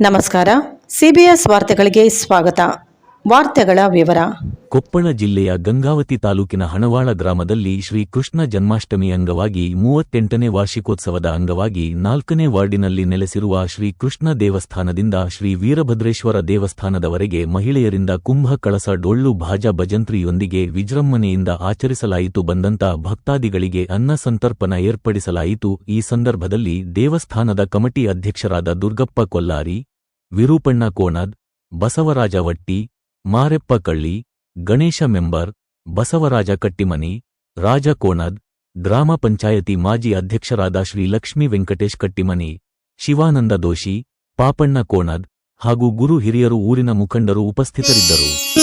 ನಮಸ್ಕಾರ. ಸಿಬಿಎಸ್ ವಾರ್ತೆಗಳಿಗೆ ಸ್ವಾಗತ. ವಾರ್ತೆಗಳ ವಿವರ. ಕೊಪ್ಪಳ ಜಿಲ್ಲೆಯ ಗಂಗಾವತಿ ತಾಲೂಕಿನ ಹಣವಾಳ ಗ್ರಾಮದಲ್ಲಿ ಶ್ರೀ ಕೃಷ್ಣ ಜನ್ಮಾಷ್ಟಮಿ ಅಂಗವಾಗಿ ಮೂವತ್ತೆಂಟನೇ ವಾರ್ಷಿಕೋತ್ಸವದ ಅಂಗವಾಗಿ ನಾಲ್ಕನೇ ವಾರ್ಡಿನಲ್ಲಿ ನೆಲೆಸಿರುವ ಶ್ರೀ ಕೃಷ್ಣ ದೇವಸ್ಥಾನದಿಂದ ಶ್ರೀ ವೀರಭದ್ರೇಶ್ವರ ದೇವಸ್ಥಾನದವರೆಗೆ ಮಹಿಳೆಯರಿಂದ ಕುಂಭ, ಕಳಸ, ಡೊಳ್ಳು, ಭಾಜ, ಭಜಂತ್ರಿಯೊಂದಿಗೆ ವಿಜೃಂಭಣೆಯಿಂದ ಆಚರಿಸಲಾಯಿತು ಬಂದಂತ ಭಕ್ತಾದಿಗಳಿಗೆ ಅನ್ನ ಸಂತರ್ಪಣ ಏರ್ಪಡಿಸಲಾಯಿತು. ಈ ಸಂದರ್ಭದಲ್ಲಿ ದೇವಸ್ಥಾನದ ಕಮಿಟಿ ಅಧ್ಯಕ್ಷರಾದ ದುರ್ಗಪ್ಪ ಕೊಲ್ಲಾರಿ ವಿರೂಪಣ್ಣ ಕೋಣದ್, ಬಸವರಾಜ ವಟ್ಟಿ, ಮಾರೆಪ್ಪ ಗಣೇಶ ಮೆಂಬರ್, ಬಸವರಾಜ ಕಟ್ಟಿಮನಿ, ರಾಜ ಕೋಣದ್, ಗ್ರಾಮ ಪಂಚಾಯತಿ ಮಾಜಿ ಅಧ್ಯಕ್ಷರಾದ ಶ್ರೀ ಲಕ್ಷ್ಮೀ ವೆಂಕಟೇಶ್ ಕಟ್ಟಿಮನಿ, ಶಿವಾನಂದ ದೋಷಿ, ಪಾಪಣ್ಣ ಕೋಣದ್ ಹಾಗೂ ಗುರು ಹಿರಿಯರು ಊರಿನ ಮುಖಂಡರು ಉಪಸ್ಥಿತರಿದ್ದರು.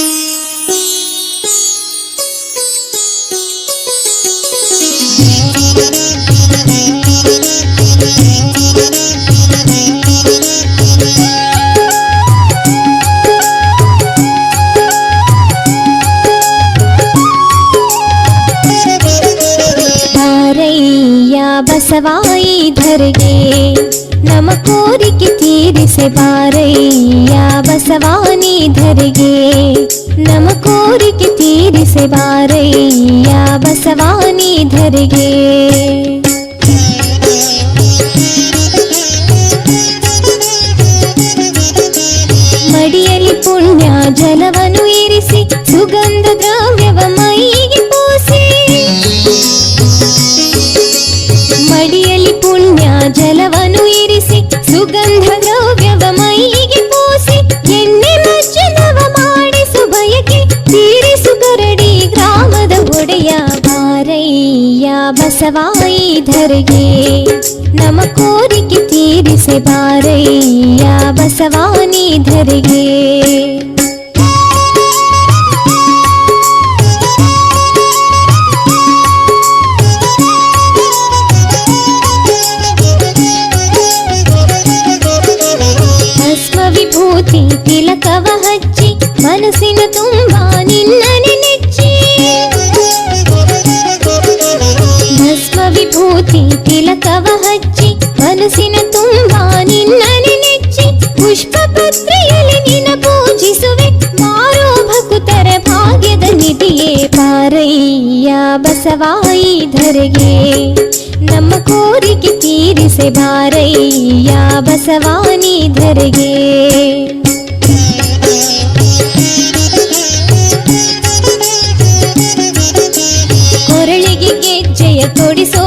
ಬಸವಾಯಿ ಧರೆಗೆ ನಮ ಕೋರಿಕೆ ತೀರಿಸೆ ಬಾರಯ್ಯ ಬಸವಾನಿ ಧರೆಗೆ ನಮ ಕೋರಿಕೆ ತೀರಿಸೆ ಬಾರಯ್ಯ ಬಸವಾನಿ ಧರೆಗೆ ಮಡಿಯಲ್ಲಿ ಪುಣ್ಯ ಜಲವನ್ನು ಇರಿಸಿ ಸುಗಂಧ ದ್ರವ್ಯವ ಮಡಿಯಲ್ಲಿ ಪುಣ್ಯ ಜಲವನ್ನು ಇರಿಸಿ ಸುಗಂಧ ದ್ರವ್ಯವ ಮೈಗೆ ಪೂಸಿ ಎಣ್ಣೆ ಮಜ್ಜನವ ಮಾಡಿಸು ಬಯಕೆ ತೀರಿಸು ಕರಡಿ ಗ್ರಾಮದ ಒಡೆಯ ಬಾರಯ್ಯ ಬಸವಾಯಿ ಧರೆಗೆ ನಮ ಕೋರಿಕೆ ತೀರಿಸೆ ಬಾರಯ್ಯ ಬಸವಾನಿ ಪುಷ್ಪ ನಿನ್ನ ಪೂಜಿಸುವೆ. ಮಾರೋ ಭಾಗ್ಯದ ನಿಧಿಯೇ ಪಾರಯ್ಯ ಬಸವಾಯಿ ಧರೆಗೆ ನಮ್ಮ ಕೋರಿಕೆ ತೀರಿಸೆ ಭಾರಯ್ಯ ಬಸವಾನಿ ಧರೆಗೆ ಕೊರಳಿಗೆ ಗೆಜ್ಜೆಯ ತೊಡಿಸೋ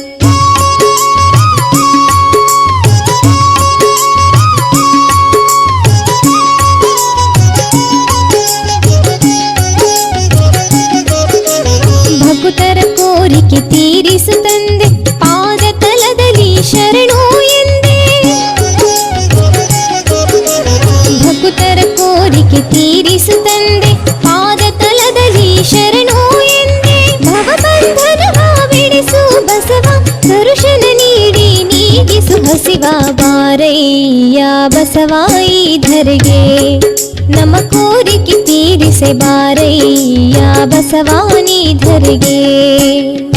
सुभ शिवा बार बसवी धरे नमकोरिके पीडि बारैया बसवानी धरगे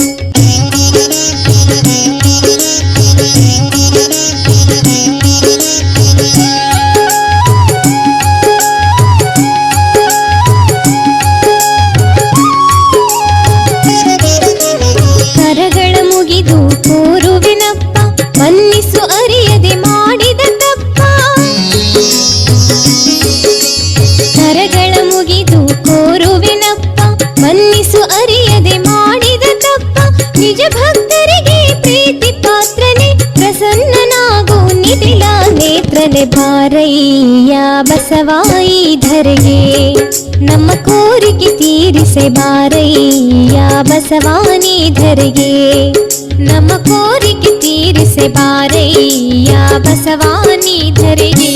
ನೇತ್ರನೆ ಬಾರಯ್ಯ ಬಸವಾಯಿ ಧರೆಗೆ ನಮ್ಮ ಕೋರಿಕೆ ತೀರಿಸೆ ಬಾರಯ್ಯ ಬಸವಾನಿ ಧರೆಗೆ ನಮ್ಮ ಕೋರಿಕೆ ತೀರಿಸೆ ಬಾರಯ್ಯ ಬಸವಾನಿ ಧರೆಗೆ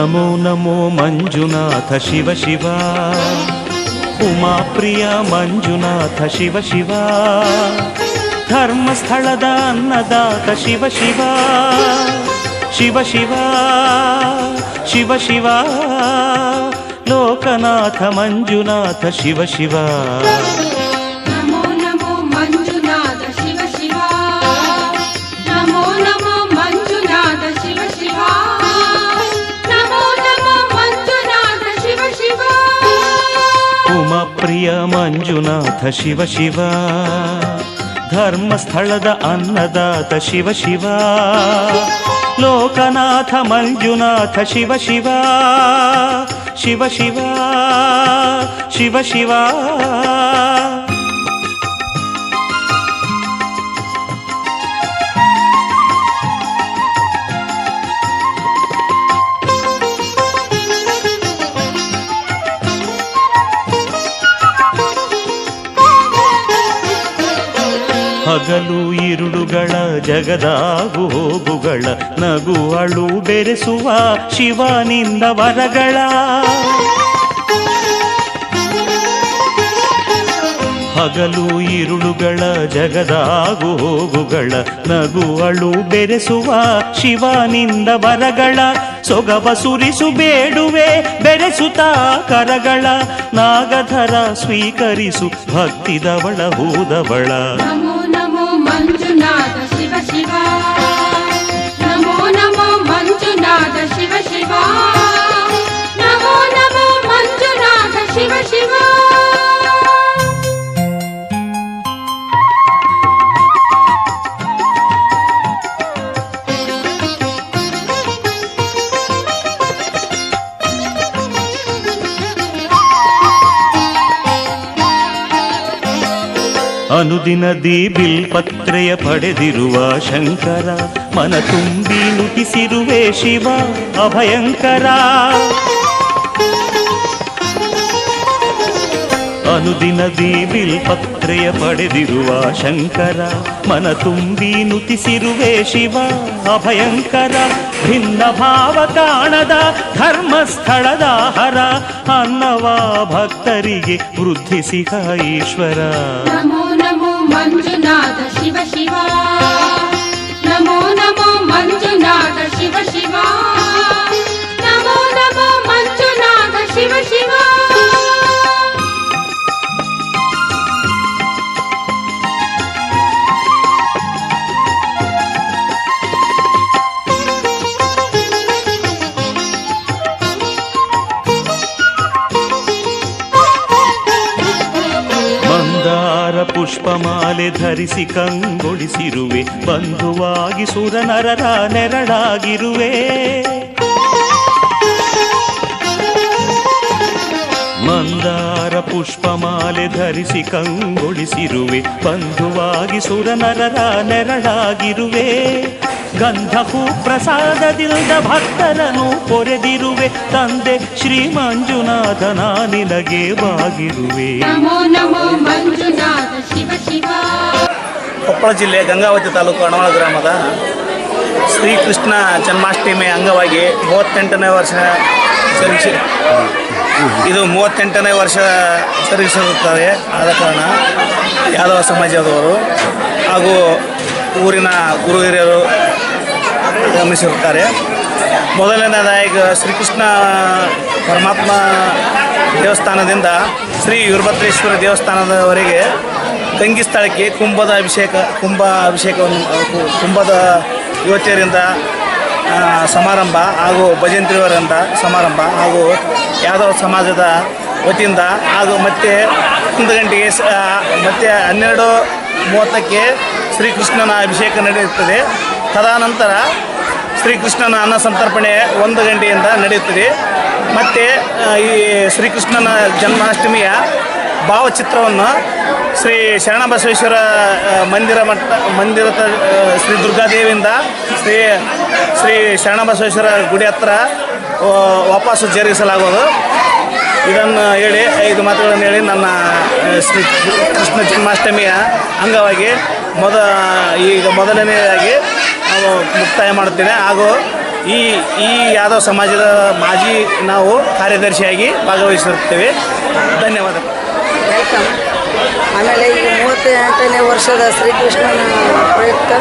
ನಮೋ ನಮೋ ಮಂಜುನಾಥ ಶಿವ ಶಿವ ಉಮಾಪ್ರಿಯ ಮಂಜುನಾಥ ಶಿವ ಶಿವ ಧರ್ಮಸ್ಥಳದ ಅನ್ನದಾತ ಶಿವ ಶಿವ ಶಿವ ಶಿವ ಶಿವ ಶಿವ ಲೋಕನಾಥ ಮಂಜುನಾಥ ಶಿವ ಶಿವ ಉಮಪ್ರಿಯ ಮಂಜುನಾಥ ಶಿವ ಶಿವ. ಧರ್ಮಸ್ಥಳದ ಅನ್ನದಾತ ಶಿವ ಶಿವ. ಲೋಕನಾಥ ಮಂಜುನಾಥ ಶಿವ ಶಿವ. ಶಿವ ಶಿವ. ಶಿವ ಶಿವ. ಹಗಲು ಇರುಳುಗಳ ಜಗದಾಗು ಹೋಗುಗಳ ನಗು ಅಳು ಬೆರೆಸುವ ಶಿವನಿಂದ ವರಗಳ. ಹಗಲು ಇರುಳುಗಳ ಜಗದಾಗು ಹೋಗುಗಳ ನಗು ಅಳು ಬೆರೆಸುವ ಶಿವನಿಂದ ವರಗಳ. ಸೊಗವ ಸುರಿಸು ಬೇಡುವೆ ಬೆರೆಸುತ್ತಾ ಕರಗಳ. ನಾಗಧರ ಸ್ವೀಕರಿಸು ಭಕ್ತಿದವಳ ಹೂದವಳ. ನಮೋ ನಮೋ ಮಂಜುನಾಥ ಶಿವ ಶಿವ ನಮೋ ನಮೋ ಮಂಜುನಾಥ ಅನುದಿನದಿ ಬಿಲ್ಪತ್ರೆಯ ಪಡೆದಿರುವ ಶಂಕರ, ಮನ ತುಂಬಿ ನುಟಿಸಿರುವೆ ಶಿವ, ಅಭಯಂಕರ. ಅನುದಿನದಿ ಬಿಲ್ಪತ್ರೆಯ ಪಡೆದಿರುವ ಶಂಕರ, ಮನ ತುಂಬಿ ನುತಿಸಿರುವೆ ಶಿವ, ಅಭಯಂಕರ. ಭಿನ್ನ ಭಾವ ಕಾಣದ ಧರ್ಮಸ್ಥಳದ ಹರ, ಅನ್ನವ ಭಕ್ತರಿಗೆ ವೃದ್ಧಿಸಿಹ ಈಶ್ವರ. मञ्जुनाथ शिव शिवा। नमो नमो मञ्जुनाथ शिव शिवा। ಪುಷ್ಪಮಾಲೆ ಧರಿಸಿ ಕಂಗೊಳಿಸಿರುವೆ, ಬಂಧುವಾಗಿ ಸುರನರರ ನೆರಳಾಗಿರುವೆ. ಮಂದಾರ ಪುಷ್ಪಮಾಲೆ ಧರಿಸಿ ಕಂಗೊಳಿಸಿರುವೆ, ಬಂಧುವಾಗಿ ಸುರನರರ ನೆರಳಾಗಿರುವೆ. ಗಂಧಹೂ ಪ್ರಸಾದದಿಂದ ಭಕ್ತರನು ಪೊರೆದಿರುವೆ, ತಂದೆ ಶ್ರೀ ಮಂಜುನಾಥನ ಬಾಗಿರುವೆ. ನಮೋ ನಮೋ ಮಂಜುನಾಥ. ಕೊಪ್ಪಳ ಜಿಲ್ಲೆ ಗಂಗಾವತಿ ತಾಲೂಕು ಅಣವಾಳ ಗ್ರಾಮದ ಶ್ರೀಕೃಷ್ಣ ಜನ್ಮಾಷ್ಟಮಿ ಅಂಗವಾಗಿ ಮೂವತ್ತೆಂಟನೇ ವರ್ಷ ಸರಿಸಿ ಇದು ಮೂವತ್ತೆಂಟನೇ ವರ್ಷ ಸರಿಸುತ್ತಾರೆ ಆದ ಕಾರಣ ಯಾದವ ಸಮಾಜದವರು ಹಾಗೂ ಊರಿನ ಗುರು ಹಿರಿಯರು ಗಮನಿಸಿರುತ್ತಾರೆ. ಮೊದಲನೇದಾಗಿ ಶ್ರೀಕೃಷ್ಣ ಪರಮಾತ್ಮ ದೇವಸ್ಥಾನದಿಂದ ಶ್ರೀ ವೀರಭದ್ರೇಶ್ವರ ದೇವಸ್ಥಾನದವರೆಗೆ ಗಂಗಿ ಸ್ಥಳಕ್ಕೆ ಕುಂಭದ ಅಭಿಷೇಕ, ಕುಂಭ ಅಭಿಷೇಕವನ್ನು, ಕುಂಭದ ಯುವತಿಯರಿಂದ ಸಮಾರಂಭ ಹಾಗೂ ಭಜಂತ್ರಿಯವರಿಂದ ಸಮಾರಂಭ ಹಾಗೂ ಯಾದವ ಸಮಾಜದ ವತಿಯಿಂದ ಹಾಗೂ ಮತ್ತೆ ಒಂದು ಗಂಟೆಗೆ ಮತ್ತೆ ಹನ್ನೆರಡು ಮೂವತ್ತಕ್ಕೆ ಶ್ರೀಕೃಷ್ಣನ ಅಭಿಷೇಕ ನಡೆಯುತ್ತದೆ. ತದನಂತರ ಶ್ರೀಕೃಷ್ಣನ ಅನ್ನ ಸಂತರ್ಪಣೆ ಒಂದು ಗಂಟೆಯಿಂದ ನಡೆಯುತ್ತದೆ. ಮತ್ತು ಈ ಶ್ರೀಕೃಷ್ಣನ ಜನ್ಮಾಷ್ಟಮಿಯ ಭಾವಚಿತ್ರವನ್ನು ಶ್ರೀ ಶರಣ ಬಸವೇಶ್ವರ ಮಂದಿರ ಮಟ್ಟ ಮಂದಿರದ ಶ್ರೀ ದುರ್ಗಾದೇವಿಯಿಂದ ಶ್ರೀ ಶ್ರೀ ಶರಣ ಬಸವೇಶ್ವರ ಗುಡಿ ಹತ್ರ ವಾಪಸ್ಸು ಜರುಗಿಸಲಾಗುವುದು. ಇದನ್ನು ಹೇಳಿ, ಐದು ಮಾತುಗಳನ್ನು ಹೇಳಿ ನನ್ನ ಶ್ರೀ ಕೃಷ್ಣ ಜನ್ಮಾಷ್ಟಮಿಯ ಅಂಗವಾಗಿ ಮೊದ, ಈಗ ಮೊದಲನೆಯದಾಗಿ ನಾವು ಮುಕ್ತಾಯ ಮಾಡುತ್ತೇನೆ ಹಾಗೂ ಈ ಈ ಯಾದವ್ ಸಮಾಜದ ಮಾಜಿ ನಾವು ಕಾರ್ಯದರ್ಶಿಯಾಗಿ ಭಾಗವಹಿಸಿರುತ್ತೇವೆ ಧನ್ಯವಾದ ವೆಲ್ಕಮ್ ಆಮೇಲೆ ಈಗ ಮೂವತ್ತೆಂಟನೇ ವರ್ಷದ ಶ್ರೀಕೃಷ್ಣನ ಪ್ರಯುಕ್ತ.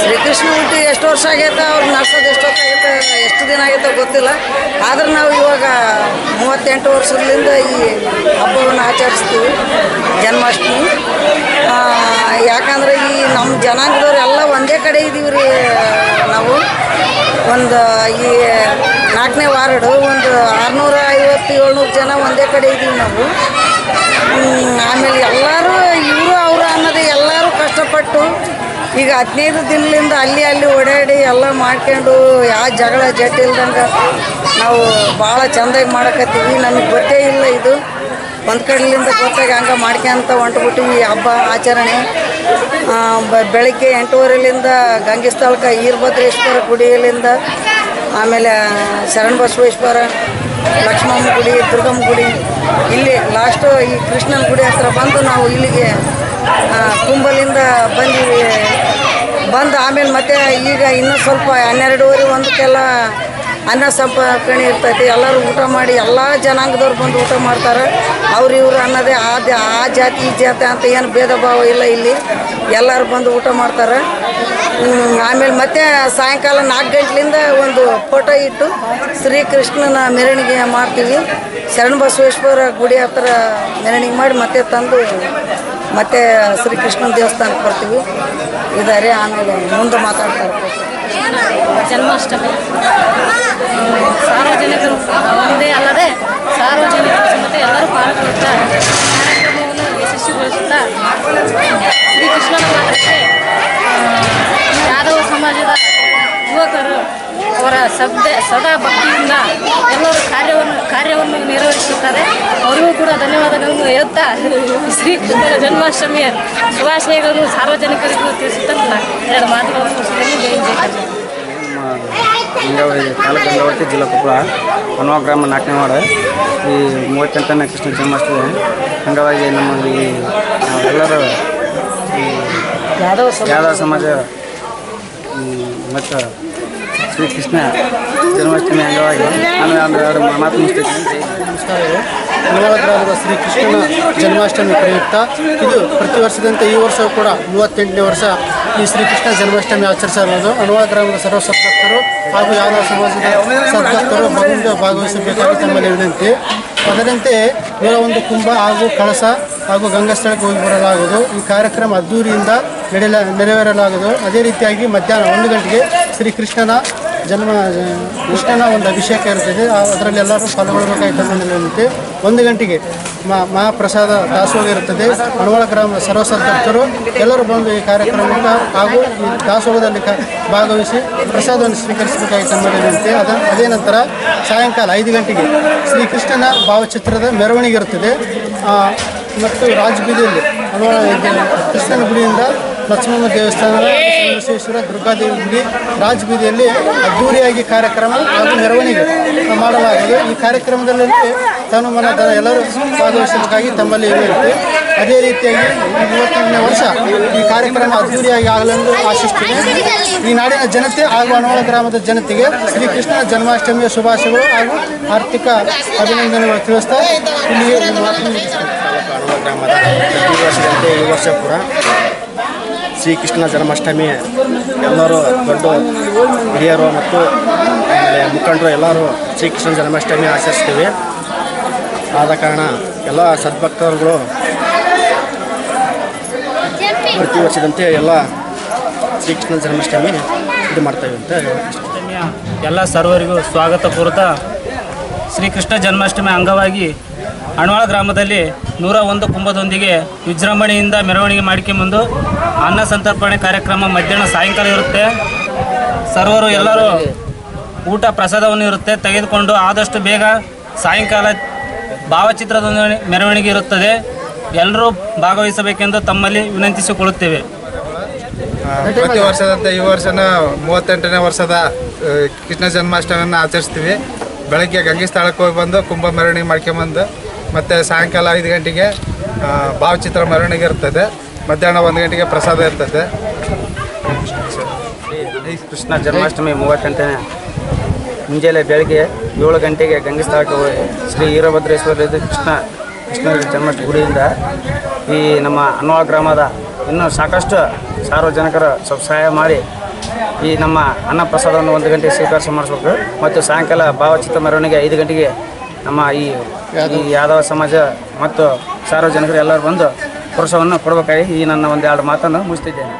ಶ್ರೀಕೃಷ್ಣ ಹುಟ್ಟಿ ಎಷ್ಟು ವರ್ಷ ಆಗೈತೆ, ಅವ್ರು ನಡ್ಸೋದು ಎಷ್ಟೊತ್ತಾಗೈತೆ ಎಷ್ಟು ದಿನ ಆಗೈತೆ ಗೊತ್ತಿಲ್ಲ. ಆದ್ರೆ ನಾವು ಇವಾಗ ಮೂವತ್ತೆಂಟು ವರ್ಷದಿಂದ ಈ ಹಬ್ಬವನ್ನು ಆಚರಿಸ್ತೀವಿ, ಜನ್ಮಾಷ್ಟಮಿ. ಯಾಕಂದ್ರೆ ಈ ನಮ್ಮ ಜನಾಂಗದವರೆಲ್ಲ ಒಂದೇ ಕಡೆ ಇದ್ದೀವಿ ರೀ ನಾವು. ಒಂದು, ಈ ನಾಲ್ಕನೇ ವಾರ್ಡು, ಒಂದು ಆರುನೂರ ಐವತ್ತು, ಏಳ್ನೂರು ಜನ ಒಂದೇ ಕಡೆ ಇದ್ದೀವಿ ನಾವು. ಆಮೇಲೆ ಎಲ್ಲರೂ ಇವರು ಅವರು ಅನ್ನೋದು ಎಲ್ಲರೂ ಕಷ್ಟಪಟ್ಟು ಈಗ ಹದಿನೈದು ದಿನದಿಂದ ಅಲ್ಲಿ ಅಲ್ಲಿ ಓಡಾಡಿ ಎಲ್ಲ ಮಾಡ್ಕೊಂಡು ಯಾವ ಜಗಳ ಜಟ್ಟಿ ಇಲ್ದಂಗೆ ನಾವು ಭಾಳ ಚೆಂದಾಗಿ ಮಾಡಕತ್ತೀವಿ. ನಮಗೆ ಗೊತ್ತೇ ಇಲ್ಲ ಇದು. ಒಂದು ಕಡೆಯಿಂದ ಗೊತ್ತಾಗಿ ಹಂಗೆ ಮಾಡ್ಕೊಂತ ಹೊಂಟ್ಬಿಟ್ಟಿವಿ ಈ ಹಬ್ಬ ಆಚರಣೆ. ಬೆಳಗ್ಗೆ ಎಂಟೂವರೆಲಿಂದ ಗಂಗೆ ಈರ್ಭದ್ರೇಶ್ವರ ಗುಡಿಯಲ್ಲಿಂದ ಆಮೇಲೆ ಶರಣ ಬಸವೇಶ್ವರ ಲಕ್ಷ್ಮಮ್ಮ ಗುಡಿ, ದುರ್ಗಮ್ಮ ಗುಡಿ. ಇಲ್ಲಿ ಲಾಸ್ಟು ಈ ಕೃಷ್ಣನ ಗುಡಿ ಹತ್ರ ಬಂದು ನಾವು ಇಲ್ಲಿಗೆ ಕುಂಬಲಿಂದ ಬಂದೀವಿ ಬಂದು ಆಮೇಲೆ ಮತ್ತೆ ಈಗ ಇನ್ನೂ ಸ್ವಲ್ಪ ಹನ್ನೆರಡುವರೆ ಒಂದಕ್ಕೆಲ್ಲ ಅನ್ನ ಸಂಪರ್ಕಣೆ ಇರ್ತೈತಿ, ಎಲ್ಲರೂ ಊಟ ಮಾಡಿ, ಎಲ್ಲ ಜನಾಂಗದವ್ರು ಬಂದು ಊಟ ಮಾಡ್ತಾರೆ. ಅವ್ರು ಇವರು ಅನ್ನೋದೇ ಆ ಆ ಜಾತಿ, ಈ ಜಾತಿ ಅಂತ ಏನು ಭೇದ ಭಾವ ಇಲ್ಲ ಇಲ್ಲಿ. ಎಲ್ಲರೂ ಬಂದು ಊಟ ಮಾಡ್ತಾರೆ. ಆಮೇಲೆ ಮತ್ತೆ ಸಾಯಂಕಾಲ ನಾಲ್ಕು ಗಂಟೆಲಿಂದ ಒಂದು ಫೋಟೋ ಇಟ್ಟು ಶ್ರೀಕೃಷ್ಣನ ಮೆರವಣಿಗೆ ಮಾಡ್ತೀವಿ. ಶರಣ ಬಸವೇಶ್ವರ ಗುಡಿ ಹತ್ರ ಮೆರವಣಿಗೆ ಮಾಡಿ ಮತ್ತೆ ತಂದು ಮತ್ತೆ ಶ್ರೀಕೃಷ್ಣನ ದೇವಸ್ಥಾನಕ್ಕೆ ಬರ್ತೀವಿ. ಇದಾರೆ, ಆಮೇಲೆ ಮುಂದೆ ಮಾತಾಡ್ತಾರೆ ಜನ್ಮಾಷ್ಟಮಿ. ಸಾರ್ವಜನಿಕರು ಒಂದೇ ಅಲ್ಲದೆ ಸಾರ್ವಜನಿಕರು ಸಮೇತ ಎಲ್ಲರೂ ಪಾಲ್ಗೊಳ್ಳುತ್ತಾ ಕಾರ್ಯಕ್ರಮವನ್ನು ಯಶಸ್ವಿಗೊಳಿಸುತ್ತಾ ಶ್ರೀಕೃಷ್ಣನ ಮಾತ್ರಕ್ಕೆ ಯಾದವ ಸಮಾಜದ ಯುವಕರು ಅವರ ಸದ್ಯ ಸದಾ ಭಕ್ತಿಯಿಂದ ಎಲ್ಲರೂ ಕಾರ್ಯವನ್ನು ಕಾರ್ಯವನ್ನು ನಿರ್ವಹಿಸುತ್ತಾರೆ ಅವರಿಗೂ ಕೂಡ ಧನ್ಯವಾದಗಳನ್ನು ಹೇಳುತ್ತಾ ಶ್ರೀಕೃಷ್ಣನ ಜನ್ಮಾಷ್ಟಮಿಯ ಶುಭಾಶಯಗಳನ್ನು ಸಾರ್ವಜನಿಕರಿಗೂ ತಿಳಿಸುತ್ತಾ ಎರಡು ಮಾತುಗಳನ್ನು ಜೈ ಗಂಗಾವತಿ ತಾಲೂಕು ಗಂಗಾವತಿ ಜಿಲ್ಲಾ ಕೊಪ್ಪಳ ಹನುಮ ಗ್ರಾಮ ನಾಲ್ಕನೇ ವಾರ್ಡ್. ಈ ಮೂವತ್ತೆಂಟನೇ ಕೃಷ್ಣ ಜನ್ಮಾಷ್ಟಮಿ ಹಂಗಾಗಿ ನಮ್ಮ ಈ ಎಲ್ಲರೂ ಯಾದವ ಸಮಾಜ ಮತ್ತು ಶ್ರೀಕೃಷ್ಣ ಜನ್ಮಾಷ್ಟಮಿ ಅಂಗವಾಗಿ ನಾನು ಅಂದರೆ ಎರಡು ಮಾತು ಮುಗಿಸ್ತೀನಿ ಗ್ರಾಮದ ಶ್ರೀ ಕೃಷ್ಣನ ಜನ್ಮಾಷ್ಟಮಿ ಪ್ರಯುಕ್ತ ಇದು ಪ್ರತಿ ವರ್ಷದಂತೆ ಈ ವರ್ಷವೂ ಕೂಡ ಮೂವತ್ತೆಂಟನೇ ವರ್ಷ ಈ ಶ್ರೀಕೃಷ್ಣ ಜನ್ಮಾಷ್ಟಮಿ ಆಚರಿಸಿರುವುದು ಅಣುವಾಳ ಗ್ರಾಮದ ಸರ್ವ ಹಾಗೂ ಯಾವ ಸಮಾಜದ ಸದ್ಭಕ್ತರು ಭಗವಂತ ಭಾಗವಹಿಸಬೇಕಾಗಿ ತಮ್ಮಲ್ಲಿ ವಿನಂತಿ. ಅದರಂತೆ ಇವರ ಒಂದು ಕುಂಭ ಹಾಗೂ ಕಳಸ ಹಾಗೂ ಗಂಗಾಸ್ಥಳಕ್ಕೆ ಹೋಗಿ ಬರಲಾಗುವುದು. ಈ ಕಾರ್ಯಕ್ರಮ ಅದ್ದೂರಿಯಿಂದ ನಡೆಯಲ ನೆರವೇರಲಾಗುವುದು. ಅದೇ ರೀತಿಯಾಗಿ ಮಧ್ಯಾಹ್ನ ಒಂದು ಗಂಟೆಗೆ ಶ್ರೀ ಕೃಷ್ಣನ ಜನ್ಮ, ಕೃಷ್ಣನ ಒಂದು ಅಭಿಷೇಕ ಇರುತ್ತದೆ. ಅದರಲ್ಲಿ ಎಲ್ಲರೂ ಪಾಲ್ಗೊಳ್ಳಬೇಕಾಗಿ ತಮ್ಮಲ್ಲಿ ಒಂದು ಗಂಟೆಗೆ ಮಹಾಪ್ರಸಾದ ದಾಸೋಹ ಇರುತ್ತದೆ ಅಡವಾಳ ಗ್ರಾಮದ ಸರ್ವಸದಸ್ಯರು ಎಲ್ಲರೂ ಬಂದು ಈ ಕಾರ್ಯಕ್ರಮಕ್ಕೆ ಹಾಗೂ ಈ ದಾಸೋಹದಲ್ಲಿ ಭಾಗವಹಿಸಿ ಪ್ರಸಾದವನ್ನು ಸ್ವೀಕರಿಸಬೇಕಾಗಿ ತಮ್ಮಲ್ಲಿ ಅದ ಅದೇ ನಂತರ ಸಾಯಂಕಾಲ ಐದು ಗಂಟೆಗೆ ಶ್ರೀಕೃಷ್ಣನ ಭಾವಚಿತ್ರದ ಮೆರವಣಿಗೆ ಇರುತ್ತದೆ. ಮತ್ತು ರಾಜಬೀದಿಯಲ್ಲಿ ಬೀದಿಯಲ್ಲಿ ಇದು ಕೃಷ್ಣನ ಗುಡಿಯಿಂದ ಲಕ್ಷ್ಮಮ್ಮ ದೇವಸ್ಥಾನ ಬಸವೇಶ್ವರ ದುರ್ಗಾದೇವಿ ಗುಡಿ ರಾಜಬೀದಿಯಲ್ಲಿ ಅದ್ದೂರಿಯಾಗಿ ಕಾರ್ಯಕ್ರಮ ಹಾಗೂ ಮೆರವಣಿಗೆ ಮಾಡಲಾಗಿದೆ ಈ ಕಾರ್ಯಕ್ರಮದಲ್ಲಿ ತಾನು ಮನದ ಎಲ್ಲರೂ ಭಾಗವಹಿಸಬೇಕಾಗಿ ತಮ್ಮಲ್ಲಿ ವಿನಂತಿ ಅದೇ ರೀತಿಯಾಗಿ ಮೂವತ್ತೊಂದನೇ ವರ್ಷ ಈ ಕಾರ್ಯಕ್ರಮ ಅದ್ದೂರಿಯಾಗಿ ಆಗಲೆಂದು ಆಶಿಸ್ತೇನೆ ಈ ನಾಡಿನ ಜನತೆ ಹಾಗೂ ಅನೋಳ ಗ್ರಾಮದ ಜನತೆಗೆ ಶ್ರೀಕೃಷ್ಣನ ಜನ್ಮಾಷ್ಟಮಿಯ ಶುಭಾಶಯಗಳು ಹಾಗೂ ಆರ್ಥಿಕ ಅಭಿನಂದನೆಗಳು ತಿಳಿಸ್ತಾ. ಅಣುವ ಗ್ರಾಮದ ಈ ವರ್ಷ ಕೂಡ ಶ್ರೀಕೃಷ್ಣ ಜನ್ಮಾಷ್ಟಮಿ, ಎಲ್ಲರೂ ದೊಡ್ಡ ಹಿರಿಯರು ಮತ್ತು ಆಮೇಲೆ ಮುಖಂಡರು ಎಲ್ಲರೂ ಶ್ರೀಕೃಷ್ಣ ಜನ್ಮಾಷ್ಟಮಿ ಆಚರಿಸ್ತೀವಿ. ಆದ ಕಾರಣ ಎಲ್ಲ ಸದ್ಭಕ್ತರುಗಳು ಪ್ರತಿ ವರ್ಷದಂತೆ ಎಲ್ಲ ಶ್ರೀಕೃಷ್ಣ ಜನ್ಮಾಷ್ಟಮಿ ಇದು ಮಾಡ್ತೇವೆ ಅಂತ ಎಲ್ಲ ಸರ್ವರಿಗೂ ಸ್ವಾಗತ ಕೋರುತ್ತಾ ಶ್ರೀಕೃಷ್ಣ ಜನ್ಮಾಷ್ಟಮಿ ಅಂಗವಾಗಿ ಅಣವಾಳ ಗ್ರಾಮದಲ್ಲಿ ನೂರ ಒಂದು ಕುಂಭದೊಂದಿಗೆ ವಿಜೃಂಭಣೆಯಿಂದ ಮೆರವಣಿಗೆ ಮಾಡ್ಕೊಂಬಂದು ಅನ್ನ ಸಂತರ್ಪಣೆ ಕಾರ್ಯಕ್ರಮ ಮಧ್ಯಾಹ್ನ ಸಾಯಂಕಾಲ ಇರುತ್ತೆ. ಸರ್ವರು ಎಲ್ಲರೂ ಊಟ ಪ್ರಸಾದವನ್ನು ಇರುತ್ತೆ. ತೆಗೆದುಕೊಂಡು ಆದಷ್ಟು ಬೇಗ ಸಾಯಂಕಾಲ ಭಾವಚಿತ್ರದ ಮೆರವಣಿಗೆ ಇರುತ್ತದೆ. ಎಲ್ಲರೂ ಭಾಗವಹಿಸಬೇಕೆಂದು ತಮ್ಮಲ್ಲಿ ವಿನಂತಿಸಿಕೊಳ್ಳುತ್ತೇವೆ. ಪ್ರತಿ ವರ್ಷದಂತೆ ಈ ವರ್ಷನ ಮೂವತ್ತೆಂಟನೇ ವರ್ಷದ ಕೃಷ್ಣ ಜನ್ಮಾಷ್ಟಮಿಯನ್ನು ಆಚರಿಸ್ತೀವಿ. ಬೆಳಗ್ಗೆ ಗಂಗೆ ಸ್ಥಳಕ್ಕೆ ಹೋಗಿ ಬಂದು ಕುಂಭ ಮೆರವಣಿಗೆ ಮಾಡ್ಕೊಂಬಂದು ಮತ್ತು ಸಾಯಂಕಾಲ ಐದು ಗಂಟೆಗೆ ಭಾವಚಿತ್ರ ಮೆರವಣಿಗೆ ಇರ್ತದೆ. ಮಧ್ಯಾಹ್ನ ಒಂದು ಗಂಟೆಗೆ ಪ್ರಸಾದ ಇರ್ತದೆ. ಶ್ರೀ ಕೃಷ್ಣ, ಜನ್ಮಾಷ್ಟಮಿ ಮೂವತ್ತೆಂಟನೇ ಮುಂಜಾನೆ ಬೆಳಗ್ಗೆ ಏಳು ಗಂಟೆಗೆ ಗಂಗಸ್ಥಳಕ್ಕೆ ಶ್ರೀ ವೀರಭದ್ರೇಶ್ವರ ಕೃಷ್ಣ ಕೃಷ್ಣ ಜನ್ಮಾಷ್ಟಮಿ ಗುಡಿಯಿಂದ ಈ ನಮ್ಮ ಅನ್ವಾಳ ಗ್ರಾಮದ ಇನ್ನೂ ಸಾಕಷ್ಟು ಸಾರ್ವಜನಿಕರ ಸ್ವಲ್ಪ ಸಹಾಯ ಮಾಡಿ ಈ ನಮ್ಮ ಅನ್ನ ಪ್ರಸಾದವನ್ನು ಒಂದು ಗಂಟೆಗೆ ಸ್ವೀಕಾರ ಮಾಡಿಸ್ಬೇಕು. ಮತ್ತು ಸಾಯಂಕಾಲ ಭಾವಚಿತ್ರ ಮೆರವಣಿಗೆ ಐದು ಗಂಟೆಗೆ ನಮ್ಮ ಈ ಈ ಯಾದವ ಸಮಾಜ ಮತ್ತು ಸಾರ್ವಜನಿಕರು ಎಲ್ಲರೂ ಬಂದು ಪುರುಷವನ್ನು ಕೊಡಬೇಕಾಗಿ ಈ ನನ್ನ ಒಂದು ಎರಡು ಮಾತನ್ನು ಮುಗಿಸ್ತಿದ್ದೇನೆ.